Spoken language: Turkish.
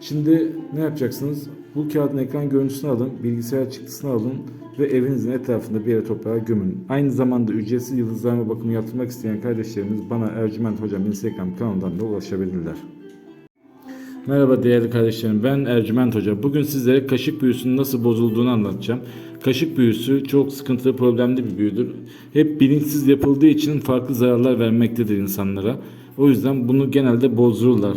Şimdi ne yapacaksınız? Bu kağıdın ekran görüntüsünü alın, bilgisayar çıktısını alın ve evinizin etrafında bir yere toprağa gömün. Aynı zamanda ücretsiz yıldızlarma bakımı yaptırmak isteyen kardeşlerimiz bana Ercüment Hocam Instagram kanalından da ulaşabilirler. Merhaba değerli kardeşlerim ben Ercüment Hoca. Bugün sizlere kaşık büyüsünün nasıl bozulduğunu anlatacağım. Kaşık büyüsü çok sıkıntılı problemli bir büyüdür. Hep bilinçsiz yapıldığı için farklı zararlar vermektedir insanlara. O yüzden bunu genelde bozdururlar.